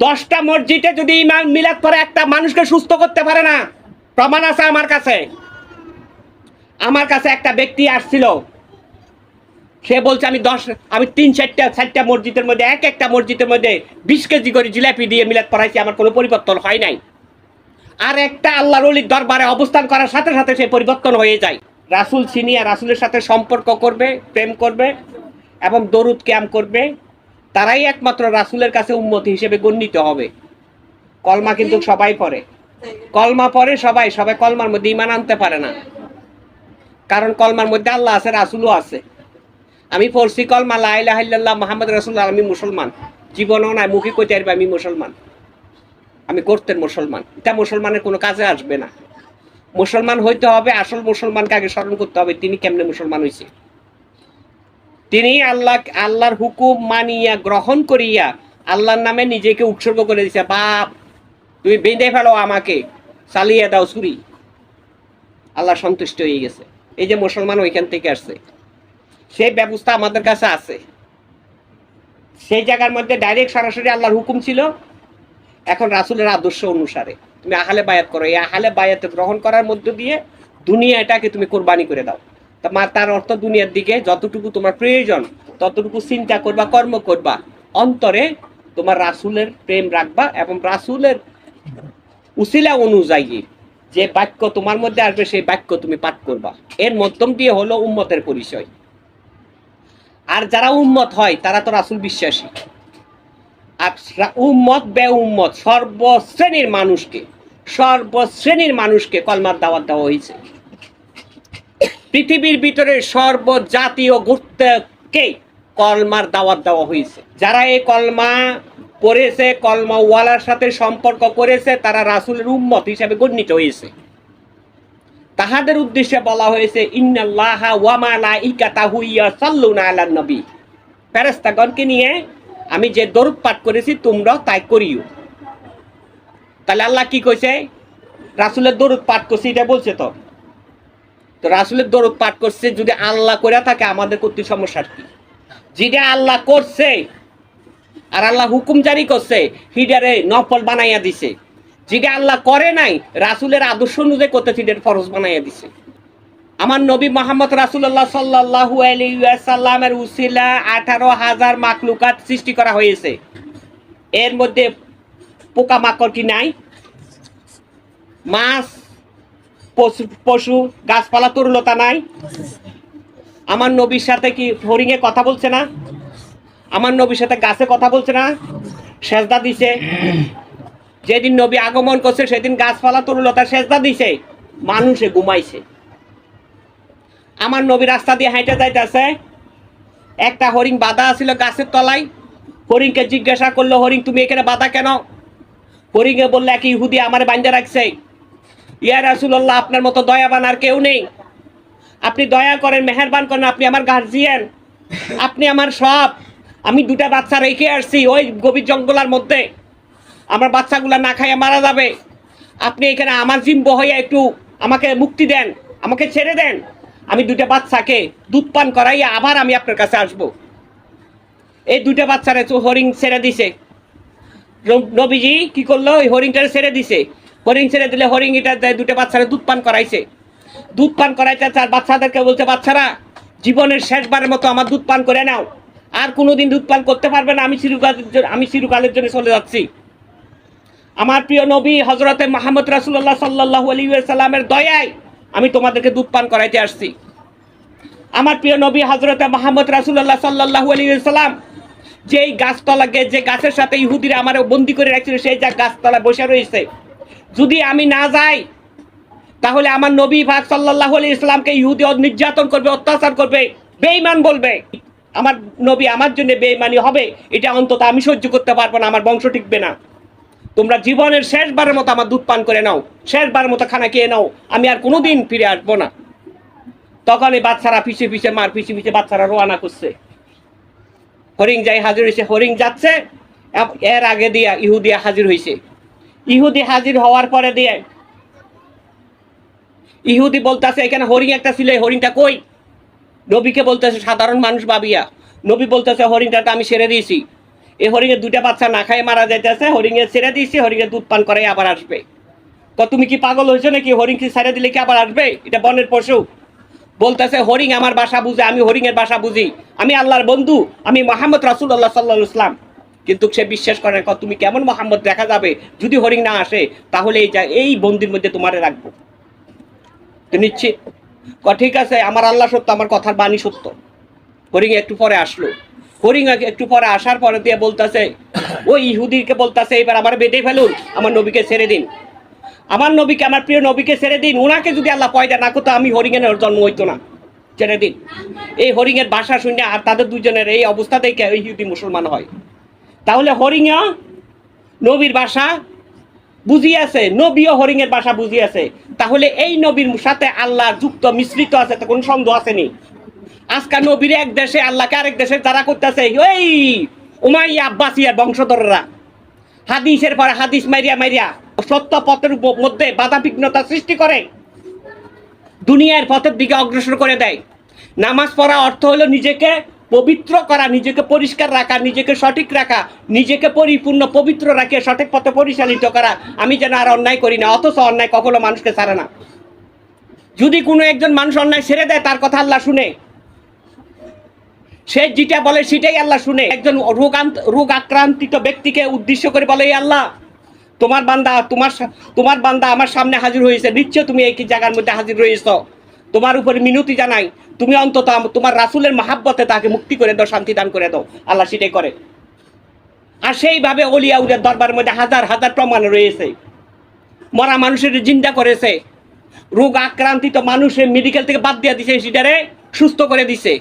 দশটা মসজিদে যদি ইমাম মিলাদ করে, একটা মানুষকে সুস্থ করতে পারে না। প্রমাণ আছে আমার কাছে। আমার কাছে একটা ব্যক্তি আসছিল। সে বলছে, আমি দশ, আমি তিন চারটা চারটা মসজিদের মধ্যে, এক একটা মসজিদের মধ্যে বিশ কেজি করে জিলাপি দিয়ে মিলাদ পড়াইছি, আমার কোনো পরিবর্তন হয় নাই। আর একটা আল্লাহর অলির দরবারে অবস্থান করার সাথে সাথে সে পরিবর্তন হয়ে যায়। রাসুল চিনিয়া রাসুলের সাথে সম্পর্ক করবে, প্রেম করবে এবং দরুদ ক্যাম করবে। তারাই একমাত্র রাসুলের কাছে উন্মতি হিসেবে গণ্যিত হবে। কলমা কিন্তু সবাই পড়ে। কলমা পড়ে সবাই সবাই কলমার মধ্যে ইমান আনতে পারে না। কারণ কলমার মধ্যে আল্লাহ আছে, রাসুলও আছে। আমি পড়ছি কলমা লাইলাহিল্লাহ মোহাম্মদ রাসুল্লাহ আমি মুসলমান। জীবনও নাই, মুখে কইতে পারবে আমি মুসলমান। আমি করতেন মুসলমান। এটা মুসলমানের কোনো কাজে আসবে না। মুসলমান হইতে হবে, আসল মুসলমানকে আগে স্মরণ করতে হবে, তিনি কেমনে মুসলমান হয়েছে তিনি আল্লাহ আল্লাহর হুকুম মানিয়া গ্রহণ করিয়া আল্লাহর নামে নিজেকে উৎসর্গ করে দিছে। বাপ, তুমি বেঁধে ফেলো আমাকে, চালিয়ে দাও ছুরি। আল্লাহ সন্তুষ্ট হয়ে গেছে। এই যে মুসলমান ওইখান থেকে আসছে। সেই ব্যবস্থা আমাদের কাছে আছে। সেই জায়গার মধ্যে ডাইরেক্ট সরাসরি আল্লাহর হুকুম ছিল। এখন রাসুলের আদর্শ অনুসারে। তুমি আহালে বায়াত করো। এই আহালে বায়াতে গ্রহণ করার মধ্য দিয়ে দুনিয়াটাকে তুমি কোরবানি করে দাও। তার অর্থ দুনিয়ার দিকে যতটুকু তোমার প্রয়োজন, ততটুকু চিন্তা করবা, কর্ম করবা। অন্তরে তোমার রাসুলের প্রেম রাখবা এবং রাসুলের উসিলা অনুযায়ী যে বাক্য তোমার মধ্যে আসবে, সেই বাক্য তুমি পাঠ করবা। এর মধ্যম দিয়ে হলো উম্মতের পরিচয়। আর যারা উম্মত হয়, তারা তো রাসুল বিশ্বাসী। আর উম্মত বে উম্মত সর্বশ্রেণীর মানুষকে সর্বশ্রেণীর মানুষকে কলমার দাওয়াত দেওয়া হয়েছে। পৃথিবীর ভিতরে সর্বজাতীয় গোত্রকে কলমার দাওয়াত দেওয়া হয়েছে। যারা এই কলমা পড়েছে কলমা ওয়ালার সাথে সম্পর্ক করেছে, তারা রাসুলের উম্মত হিসাবে গণ্যিত হয়েছে। তাহাদের উদ্দেশ্যে বলা হয়েছে, ইন্নাল্লাহা ওয়া মালাইকাতাহু ইয়াসাল্লুনা আলান নবী। ফেরেশতাগণকে নিয়ে আমি যে দরুদ পাঠ করেছি, তোমরাও তাই করিও। তাহলে আল্লাহ কি কইছে? রাসুলের দরুদ পাঠ করছি, এটা বলছে তো। তো রাসুলের দরুদ পাঠ করছে, যদি আল্লাহ করে থাকে, আমাদের করতে সমস্যা কি? যেটা আল্লাহ করছে, আর আল্লাহ হুকুম জারি করছে, হিডারে নফল বানাইয়া দিছে। যেটা আল্লাহ করে নাই, রাসুলের আদর্শ অনুযায়ী করতেছে এটা ফরজ বানাইয়া দিছে। আমার নবী মোহাম্মদ রাসুল্লাহ সাল্লাহু আলাইসাল্লামের উসিলা আঠারো হাজার মাকলুকাত সৃষ্টি করা হয়েছে। এর মধ্যে পোকামাকড় কি নাই? মাছ পশু গাছপালা তরুলতা নাই। আমার নবীর সাথে কি হরিঙে কথা বলছে না? আমার নবীর সাথে গাছে কথা বলছে না? সেজদা দিছে। যেদিন নবী আগমন করছে, সেদিন গাছপালা তরুলতা সেজদা দিছে। মানুষে ঘুমাইছে। আমার নবী রাস্তা দিয়ে হাইটে যাইতেছে। একটা হরিণ বাধা আছিল গাছের তলায়। হরিণকে জিজ্ঞাসা করল, হরিণ, তুমি এখানে বাধা কেন? হরিণে বললে, এক ইহুদি আমার বান্ধে রাখছে। ইয়া রাসুল্লাহ আপনার মতো দয়াবান আর কেউ নেই। আপনি দয়া করেন, মেহেরবান করেন, আপনি আমার গার্জিয়ান আপনি আমার সব। আমি দুটা বাচ্চা রেখে আসছি ওই গভীর জঙ্গলার মধ্যে। আমার বাচ্চাগুলা না খাইয়া মারা যাবে। আপনি এখানে আমার জিম্ব হইয়া একটু আমাকে মুক্তি দেন, আমাকে ছেড়ে দেন। আমি দুটা বাচ্চাকে দুধ পান করাইয়া আবার আমি আপনার কাছে আসব। এই দুটা বাচ্চারে হরিণ ছেড়ে দিছে। নবীজি কি করল? ওই হরিণটারে ছেড়ে দিছে। হরিণ ছেড়ে দিলে হরিণ এটা দেয়, দুটো বাচ্চারা দুধ পান করাইছে। দুধ পান করাইতে চার বাচ্চাদেরকে বলছে, বাচ্চারা, জীবনের শেষবারের মতো আমার দুধ পান করে নাও। আর কোনোদিন দুধ পান করতে পারবে না, আমি চিরকালের জন্য আমি চিরকালের জন্য চলে যাচ্ছি। আমার প্রিয় নবী হজরতে মাহমুদ রাসুল্লাহ সাল্লাহ আলী সাল্লামের দয়ায় আমি তোমাদেরকে দুধ পান করাইতে আসছি। আমার প্রিয় নবী হজরতে মাহমুদ রাসুল্লাহ সাল্লাহ আলী সাল্লাম যেই গাছতলাকে, যে গাছের সাথে ইহুদিরা আমার বন্দি করে রাখছিল, সেই যা গাছতলা বসে রয়েছে যদি আমি না যাই, তাহলে আমার নবী ভাগ সাল্লাহ আলী ইসলামকে ইহুদি নির্যাতন করবে, অত্যাচার করবে বেইমান বলবে। আমার নবী আমার জন্য বেইমানি হবে, এটা অন্তত আমি সহ্য করতে পারব না, আমার বংশ টিকবে না। তোমরা জীবনের শেষবারের মতো আমার দুধ পান করে নাও, শেষবারের মতো খানা খেয়ে নাও, আমি আর কোনোদিন ফিরে আসব না। তখন এই বাচ্চারা পিছিয়ে পিছিয়ে মার পিছিয়ে পিছিয়ে বাচ্চারা রোয়ানা করছে। হরিং যাই হাজির হয়েছে হরিং যাচ্ছে এর আগে দিয়া ইহুদিয়া হাজির হয়েছে ইহুদি হাজির হওয়ার পরে দিয়ে ইহুদি বলতেছে, এখানে হরিণ একটা ছিল, এই হরিণটা কই? নবীকে বলতেছে, সাধারণ মানুষ ভাবিয়া। নবী বলতেছে হরিণটা তো আমি সেরে দিয়েছি। এই হরিণের দুইটা বাচ্চা না খায় মারা যাইতেছে, হরিণে ছেড়ে দিয়েছি, হরিণে দুধ পান করে আবার আসবে। ক, তুমি কি পাগল হয়েছো নাকি? হরিণ কি ছেড়ে দিলে কি আবার আসবে? এটা বনের পশু। বলতেছে হরিং আমার বাসা বুঝে, আমি হরিণের বাসা বুঝি। আমি আল্লাহর বন্ধু, আমি মোহাম্মদ রাসুল আল্লাহ সাল্লাহ ইসলাম কিন্তু সে বিশ্বাস করে তুমি কেমন মোহাম্মদ দেখা যাবে? যদি হরিণ না আসে, তাহলে এই যা, এই বন্দির মধ্যে তোমারে রাখব। তো নিশ্চিত। ঠিক আছে, আমার আল্লাহ সত্য, আমার কথার বাণী সত্য। হরিং একটু পরে আসলো। হরিং একটু পরে আসার পরে দিয়ে বলতেছে ওই ইহুদিকে বলতেছে, এবার আমার বেঁধে ফেলুন, আমার নবীকে ছেড়ে দিন। আমার নবীকে, আমার প্রিয় নবীকে ছেড়ে দিন। ওনাকে যদি আল্লাহ পয়দা না করতো, আমি হরিণের জন্ম হইতো না। ছেড়ে দিন। এই হরিণের বাসা শুনে আর তাদের দুজনের এই অবস্থা দেখে ইহুদি মুসলমান হয়। তাহলে হরিণা নবীর ভাষা বুঝিয়াছে, নবীও হরিণের ভাষা বুঝিয়াছে। তাহলে এই নবীর সাথে আল্লাহ যুক্ত মিশ্রিত আছে তো কোনো সন্দেহ আসেনি? আজকাল নবীর এক দেশে, আল্লাহকে আরেক দেশে যারা করতেছে ওই উমাইয়া আব্বাসিয়ার বংশধররা। হাদিসের পরে হাদিস মাইরিয়া মাইরিয়া সত্য পথের মধ্যে বাধা বিঘ্নতা সৃষ্টি করে। দুনিয়ার পথের দিকে অগ্রসর করে দেয়। নামাজ পড়া অর্থ হলো নিজেকে পবিত্র করা, নিজেকে পরিষ্কার রাখা, নিজেকে সঠিক রাখা, নিজেকে পরিপূর্ণ, পবিত্র রাখে সঠিক পথে পরিচালিত করা, আমি যেন আর অন্যায় করি না, অথচ অন্যায় কখনো মানুষকে ছাড়ে না। যদি কোনো একজন মানুষ অন্যায় ছেড়ে দেয়, তার কথা আল্লাহ শুনে। সে যেটা বলে, সেটাই আল্লাহ শুনে। একজন রোগান্ত রোগ আক্রান্তিত ব্যক্তিকে উদ্দেশ্য করে বলে "এই আল্লাহ, তোমার বান্দা, তোমার তোমার বান্দা আমার সামনে হাজির হয়েছে। নিশ্চয় তুমি এই জায়গার মধ্যে হাজির রয়েছ। তোমার উপরে মিনতি জানাই। তুমি অন্তত তোমার রাসুলের মাহাব্বতে তাকে মুক্তি করে দাও, শান্তি দান করে দাও। আল্লাহ সেটাই করে। আর সেইভাবে অলিয়া উলিয়ার দরবারের মধ্যে হাজার হাজার প্রমাণ রয়েছে। মরা মানুষের জিন্দা করেছে। রোগ আক্রান্তিত মানুষের মেডিকেল থেকে বাদ দিয়ে দিছে, সেটারে সুস্থ করে দিছে।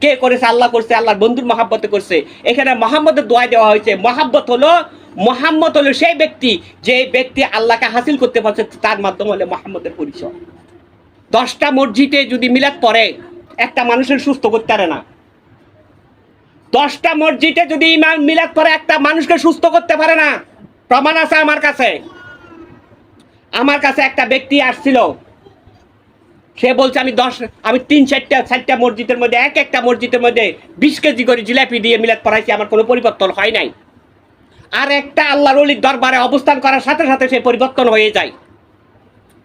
কে করেছে? আল্লাহ করছে, আল্লাহর বন্ধুর মহাব্বতে করছে। এখানে মোহাম্মদের দোয়া দেওয়া হয়েছে, মহাব্বত হলো, মোহাম্মদ হলো সেই ব্যক্তি, যে ব্যক্তি আল্লাহকে হাসিল করতে পারছে, তার মাধ্যমে হলে মোহাম্মদের পরিচয়। দশটা মসজিদে যদি মিলাদ পড়ে, একটা মানুষের সুস্থ করতে পারে না। দশটা মসজিদে যদি ইমাম মিলাদ পড়ে, একটা মানুষকে সুস্থ করতে পারে না। প্রমাণ আছে আমার কাছে। আমার কাছে একটা ব্যক্তি আসছিল। সে বলছে, আমি দশ, আমি তিন চারটা চারটা মসজিদের মধ্যে, এক একটা মসজিদের মধ্যে বিশ কেজি করে জিলাপি দিয়ে মিলাদ পড়াইছি, আমার কোনো পরিবর্তন হয় নাই। আর একটা আল্লাহর অলির দরবারে অবস্থান করার সাথে সাথে সে পরিবর্তন হয়ে যায়।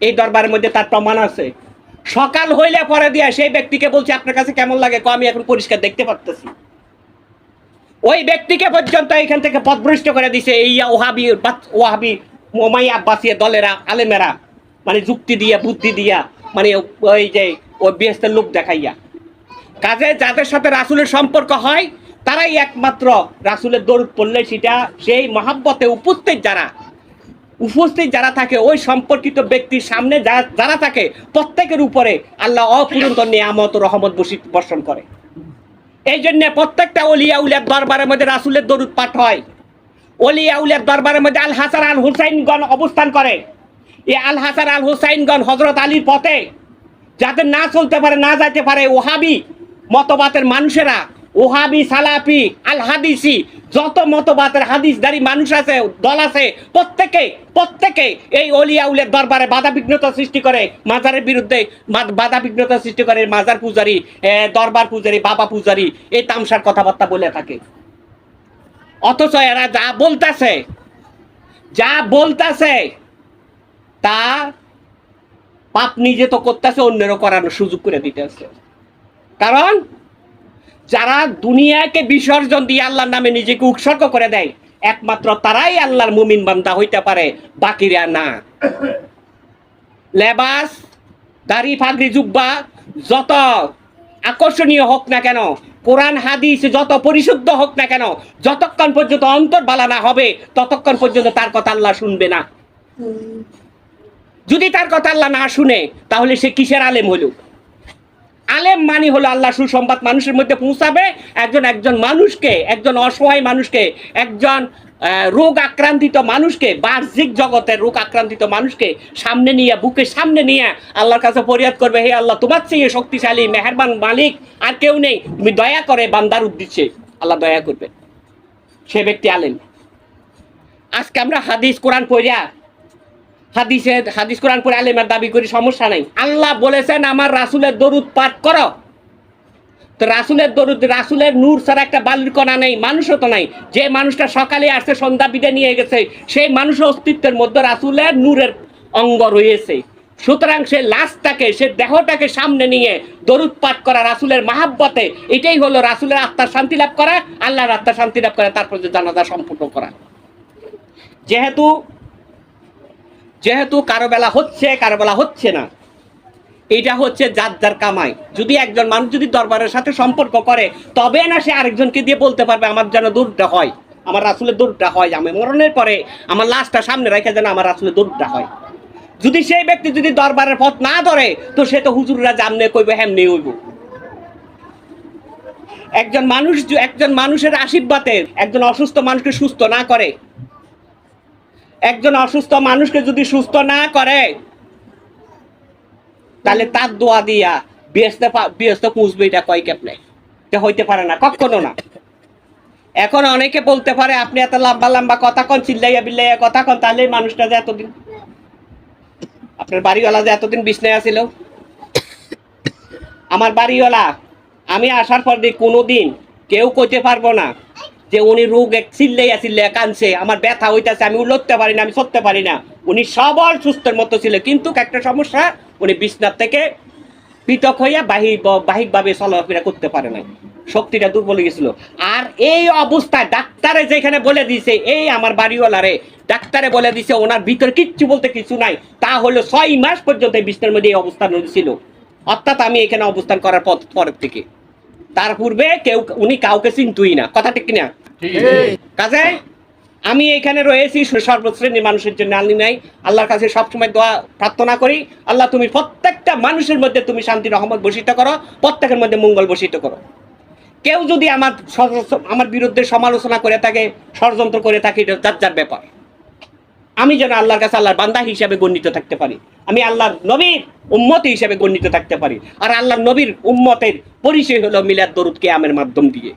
এই দরবারের মধ্যে তার প্রমাণ আছে। সকাল হইলে পরে দিয়া সেই ব্যক্তিকে বলছে, আপনার কাছে কেমন লাগে? আমি এখন পরিষ্কার দেখতে পারতেছি। ওই ব্যক্তিকে পর্যন্ত এখান থেকে পদভ্রষ্ট করে দিছে এই ওহাবি ওহাবি মোমাই আব্বাসিয়া দলেরা, আলেমেরা মানে যুক্তি দিয়া, বুদ্ধি দিয়া মানে ওই যে, ওই বেহেস্তের লোক দেখাইয়া। কাজে যাদের সাথে রাসুলের সম্পর্ক হয়, তারাই একমাত্র রাসুলের দরুদ পড়লে সেটা সেই মহাব্বতে উপস্থিত যারা উপস্থিত যারা থাকে, ওই সম্পর্কিত ব্যক্তির সামনে যারা যারা থাকে, প্রত্যেকের উপরে আল্লাহ অপুরন্ত নিয়ামত রহমত বসি- বর্ষণ করে। এই জন্য প্রত্যেকটা অলিয়া উলিয়ার দরবারের মধ্যে রাসুলের দরুদ পাঠ হয়। অলিয়া উলিয়ার দরবারের মধ্যে আল হাসান আল হুসাইনগণ অবস্থান করে। এই আল হাসান আল হুসাইনগণ হজরত আলীর পথে, যাদের না চলতে পারে, না যাইতে পারে, ওহাবি মতবাতের মানুষেরা, ওহাবি সালাফি, আল হাদিসি যত মতবাতের হাদিসদারি মানুষ আছে, দল আছে, প্রত্যেকে প্রত্যেকে এই অলিয়া উলের দরবারে বাধা বিঘ্নতা সৃষ্টি করে। মাজারের বিরুদ্ধে বাধা বিঘ্নতা সৃষ্টি করে মাজার পূজারি দরবার পূজারি, বাবা পূজারি এই তামসার কথাবার্তা বলে থাকে। অথচ এরা যা বলতেছে যা বলতেছে, তা পাপ নিজে তো করতেছে, অন্যেরও করানোর সুযোগ করে দিতেছে। কারণ যারা দুনিয়াকে বিসর্জন দিয়ে আল্লাহর নামে নিজেকে উৎসর্গ করে দেয়, একমাত্র তারাই আল্লাহর মুমিন বান্দা হইতে পারে, বাকিরা না। লেবাস, দাড়ি ফাগরি জুব্বা, যত আকর্ষণীয় হোক না কেন, কোরআন, হাদিস যত পরিশুদ্ধ হোক না কেন, যতক্ষণ পর্যন্ত অন্তর বালা না হবে, ততক্ষণ পর্যন্ত তার কথা আল্লাহ শুনবে না। যদি তার কথা আল্লাহ না শুনে, তাহলে সে কিসের আলেম হলো? আলেম মানি হলো আল্লাহ সুসংবাদ মানুষের মধ্যে পৌঁছাবে। একজন একজন মানুষকে, একজন অসহায় মানুষকে, একজন রোগ আক্রান্তিত মানুষকে, বাহ্যিক জগতের রোগ আক্রান্তিত মানুষকে সামনে নিয়ে, বুকে সামনে নিয়ে আল্লাহর কাছে ফরিয়াদ করবে, হে আল্লাহ, তোমার চেয়ে শক্তিশালী, মেহেরবান মালিক আর কেউ নেই। তুমি দয়া করে বান্দার উদ্দেশ্যে আল্লাহ দয়া করবে। সে ব্যক্তি আলেম। আজকে আমরা হাদিস, কোরআন পড়িয়া হাদিসে হাদিস কোরআন পড়ে আলেমের দাবি করি, সমস্যা নাই। আল্লাহ বলেছেন, আমার রাসুলের দরুদ পাঠ করো। তো রাসুলের দরুদ, রাসুলের নূর ছাড়া একটা বালির কণা নেই, মানুষও তো নাই। যে মানুষটা সকালে আসছে, সন্ধ্যা বিদে নিয়ে গেছে, সেই মানুষের অস্তিত্বের মধ্যে রাসুলের নূরের অঙ্গ রয়েছে। সুতরাং সে লাশটাকে, সে দেহটাকে সামনে নিয়ে দরুদ পাঠ করা রাসুলের মাহাব্বতে, এটাই হলো রাসুলের আত্মার শান্তি লাভ করা, আল্লাহর আত্মার শান্তি লাভ করা, তারপর যে জানাজা সম্পূর্ণ করা। যেহেতু যেহেতু কারও বেলা হচ্ছে, কারও বেলা হচ্ছে না। এটা হচ্ছে যার যার কামাই। যদি একজন মানুষ যদি দরবারের সাথে সম্পর্ক করে, তবে না সে আরেকজনকে দিয়ে বলতে পারবে, আমার যেন দূরটা হয়, আমার রাসুলের দূরটা হয়, আমি মরণের পরে আমার লাশটা সামনে রেখে যেন আমার রাসুলের দূরটা হয়। যদি সেই ব্যক্তি যদি দরবারের পথ না ধরে, তো সে তো হুজুররা জামনে কইবে, হেমনে হইব। একজন মানুষ, একজন মানুষের আশীর্বাদে একজন অসুস্থ মানুষকে সুস্থ না করে একজন অসুস্থ মানুষকে যদি সুস্থ না করে, তাহলে তার দোয়া দিয়া বিয়েস্তে বিয়েস্তে পুষবে এটা কয় কেপলে এটা হইতে পারে না, কখনো না। এখন অনেকে বলতে পারে, আপনি এত লম্বা লম্বা কথা কন, চিল্লাইয়া বিল্লাইয়া কথা কন তাহলে মানুষটা যে এতদিন আপনার বাড়িওয়ালা যে এতদিন বিছনায় আছিল? আমার বাড়িওয়ালা, আমি আসার পর দিয়ে কোনো দিন কেউ কইতে পারব না। যে উনি রোগ এক চিল্লাইয়া চিল্লাইয়া কানছে, আমার ব্যথা হইতাছে, আমি লড়তে পারি না, আমি সরতে পারি না। উনি সবল, সুস্থের মতো ছিল, কিন্তু একটা সমস্যা, উনি বিছনার থেকে পৃথক হইয়া বাহিক বাহিকভাবে চলাফেরা করতে পারে না শক্তিটা দুর্বল গেছিল। আর এই অবস্থায় ডাক্তারে যেখানে বলে দিছে, এই আমার বাড়িওয়ালারে, ডাক্তারে বলে দিছে, ওনার ভিতরে কিচ্ছু বলতে কিছু নাই। তা হলো ছয় মাস পর্যন্ত বিছনার মধ্যে এই অবস্থান ছিল অর্থাৎ আমি এখানে অবস্থান করার পর পরের থেকে। তার পূর্বে কেউ উনি কাউকে চিনতুই না। কথা ঠিক কিনা? কাজে আমি এখানে রয়েছি সর্বশ্রেণীর মানুষের জন্য আলি নাই। আল্লাহর কাছে সবসময় দোয়া প্রার্থনা করি। আল্লাহ তুমি প্রত্যেকটা মানুষের মধ্যে তুমি শান্তি রহমত বসিত করো। প্রত্যেকের মধ্যে মঙ্গল বসিত করো। কেউ যদি আমার আমার বিরুদ্ধে সমালোচনা করে থাকে ষড়যন্ত্র করে থাকে এটা যার যার ব্যাপার। আমি যেন আল্লাহর কাছে আল্লাহর বান্দা হিসাবে গণ্ডিত থাকতে পারি। আমি আল্লাহর নবীর উম্মত হিসাবে গণ্ডিত থাকতে পারি। আর আল্লাহর নবীর উম্মতের পরিচয় হলো মিলাদ দরুদ কেয়ামের মাধ্যম দিয়ে।